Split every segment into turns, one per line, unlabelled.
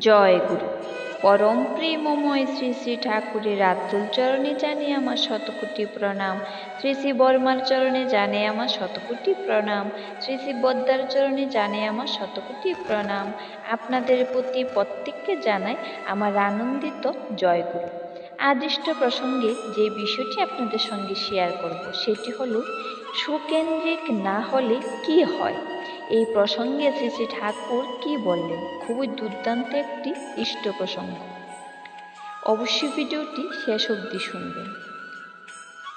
জয় গুরু। পরম প্রেমময় শ্রী শ্রী ঠাকুরের আতুল চরণে জানে আমার শতকোটি প্রণাম। শ্রী শ্রী বর্মার চরণে জানে আমার শতকোটি প্রণাম। শ্রী শ্রী বদ্দার চরণে জানে আমার শতকোটি প্রণাম। আপনাদের প্রতি প্রত্যেককে জানাই আমার আনন্দিত জয় গুরু। আদিষ্ট প্রসঙ্গে যে বিষয়টি আপনাদের সঙ্গে শেয়ার করব, সেটি হলো, সুকেন্দ্রিক না হলে কি হয়? এই প্রসঙ্গে শ্রী শ্রী ঠাকুর কি বললেন? খুবই দুর্দান্ত একটি ইষ্ট প্রসঙ্গ। অবশ্যই ভিডিওটি শেষ অবধি শুনবেন।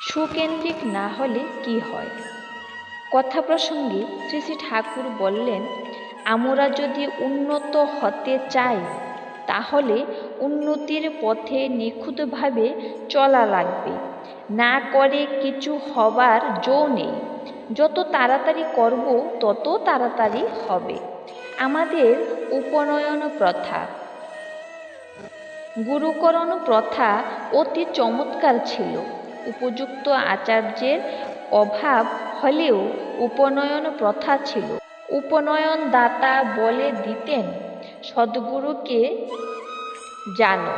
সুকেন্দ্রিক না হলে কি হয়? কথা প্রসঙ্গে শ্রী শ্রী ঠাকুর বললেন, আমরা যদি উন্নত হতে চাই, তাহলে উন্নতির পথে নিখুঁতভাবে চলা লাগবে। না করে কিছু হবার জো নেই। যত তাড়াতাড়ি করব, তত তাড়াতাড়ি হবে। আমাদের উপনয়ন প্রথা। গুরুকরণ প্রথা অতি চমৎকার ছিল। উপযুক্ত আচার্যের অভাব হলেও উপনয়ন প্রথা ছিল। উপনয়ন দাতা বলে দিতেন, সদ্গুরুকে জানো।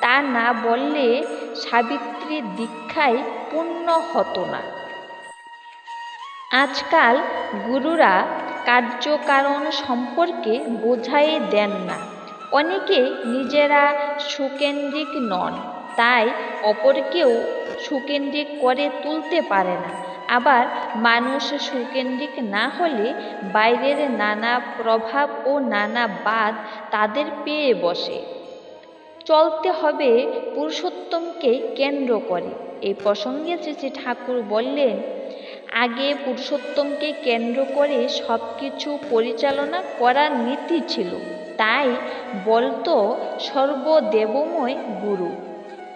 তা না বললে সাবিত্রীর দীক্ষায় পূর্ণ হতো না। আজকাল গুরুরা কার্যকারণ সম্পর্কে বোঝাই দেন না। অনেকে নিজেরা সুকেন্দ্রিক নন, তাই অপরকেও সুকেন্দ্রিক করে তুলতে পারে না। আবার মানুষ সুকেন্দ্রিক না হলে বাইরের নানা প্রভাব ও নানা বাদ তাদের পেয়ে বসে। চলতে হবে পুরুষোত্তমকে কেন্দ্র করে। এই প্রসঙ্গে শ্রী ঠাকুর বললেন আগে পুরুষোত্তমকে কেন্দ্র করে সব কিছু পরিচালনা করার নীতি ছিল। তাই বলতো সর্বদেবময় গুরু।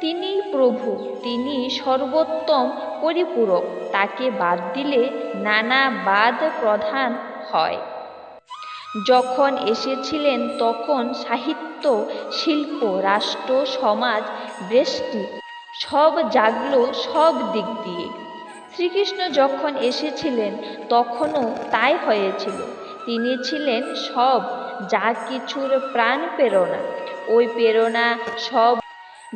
তিনি প্রভু, তিনি সর্বোত্তম পরিপূরক। তাকে বাদ দিলে নানা বাদ প্রধান হয়। যখন এসেছিলেন তখন সাহিত্য, শিল্প, রাষ্ট্র, সমাজ, বৃষ্টি সব জাগলো সব দিক দিয়ে। শ্রীকৃষ্ণ যখন এসেছিলেন, তখনও তাই হয়েছিল। তিনি ছিলেন সব, যা কিছুর প্রাণ প্রেরণা। ওই প্রেরণা সব,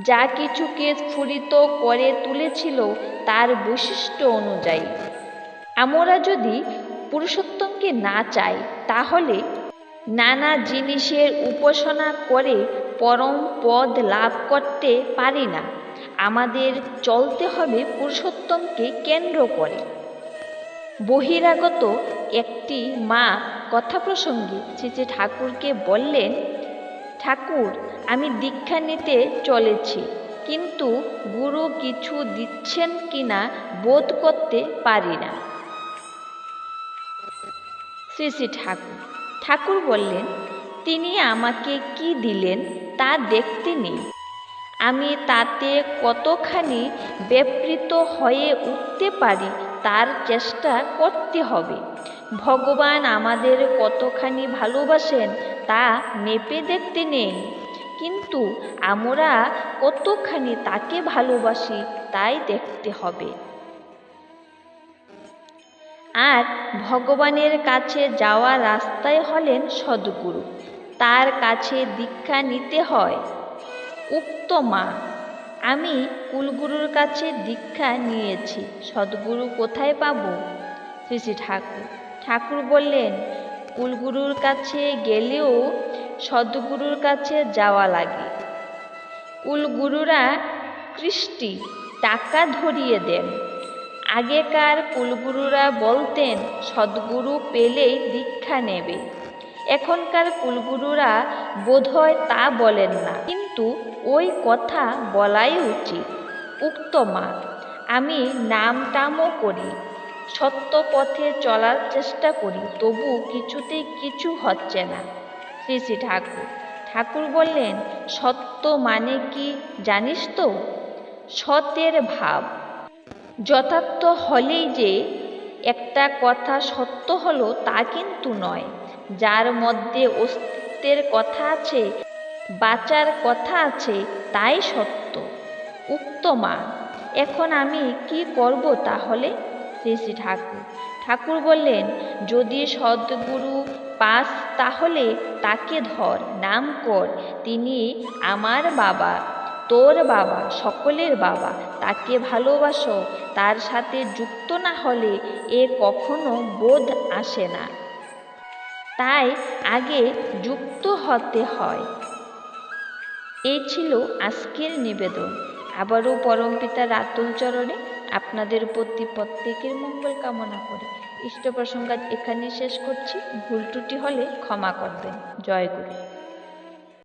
যা কিছুকে স্ফুরিত করে তুলেছিল তার বৈশিষ্ট্য অনুযায়ী। আমরা যদি পুরুষোত্তমকে না চাই, তাহলে নানা জিনিসের উপাসনা করে পরম পদ লাভ করতে পারি না। আমাদের চলতে হবে পুরুষোত্তমকে কেন্দ্র করে। বহিরাগত একটি মা কথা প্রসঙ্গে শ্রী শ্রী ঠাকুরকে বললেন, ঠাকুর, আমি দীক্ষা নিতে চলেছি, কিন্তু গুরু কিছু দিচ্ছেন কিনা বোধ করতে পারি না। শ্রী শ্রী ঠাকুর ঠাকুর বললেন, তিনি আমাকে কি দিলেন তা দেখতে নেই। আমি তাতে কতখানি ব্যাপৃত হয়ে উঠতে পারি তার চেষ্টা করতে হবে। ভগবান আমাদের কতখানি ভালোবাসেন তা মেপে দেখতে নেই। কিন্তু আমরা কতখানি তাকে ভালোবাসি তাই দেখতে হবে। আর ভগবানের কাছে যাওয়া রাস্তায় হলেন সদ্গুরু। তার কাছে দীক্ষা নিতে হয়। উক্ত মা আমি কুলগুরুর কাছে দীক্ষা নিয়েছি, সদ্গুরু কোথায় পাব? শ্রী শ্রী ঠাকুর ঠাকুর বললেন, কুলগুরুর কাছে গেলেও সদ্গুরুর কাছে যাওয়া লাগে। কুলগুরুরা কৃষ্টি, টাকা ধরিয়ে দেন। আগেকার কুলগুরুরা বলতেন, সদ্গুরু পেলেই দীক্ষা নেবে। এখনকার কুলগুরুরা বোধহয় তা বলেন না। কিন্তু ওই কথা বলাই উচিত। উক্ত মা, আমি নাম টামও করি সত্য পথে চলার চেষ্টা করি, তবু কিছুতেই কিছু হচ্ছে না। শ্রী শ্রী ঠাকুর ঠাকুর বললেন, সত্য মানে কি জানিস তো? সতের ভাব। যথার্থ হলেই যে একটা কথা সত্য হলো তা কিন্তু নয়। যার মধ্যে অস্তিত্বের কথা আছে, বাঁচার কথা আছে, তাই সত্য। উক্ত মা এখন আমি কি করব তাহলে? শ্রী শ্রী ঠাকুর ঠাকুর বললেন, যদি সদ্গুরু পাস তাহলে তাকে ধর, নাম কর, তিনি আমার বাবা, তোর বাবা, সকলের বাবা, তাকে ভালোবাসো, তার সাথে যুক্ত না হলে এ কখনো বোধ আসে না। তাই আগে যুক্ত হতে হয়। এই ছিল আজকের নিবেদন। আবারও পরমপিতার আতুল চরণে আপনাদের প্রতি প্রত্যেকের মঙ্গল কামনা করে। ইষ্ট প্রসঙ্গাত এখানে শেষ করছি। ভুল ত্রুটি হলে ক্ষমা করবেন। জয় গুরু।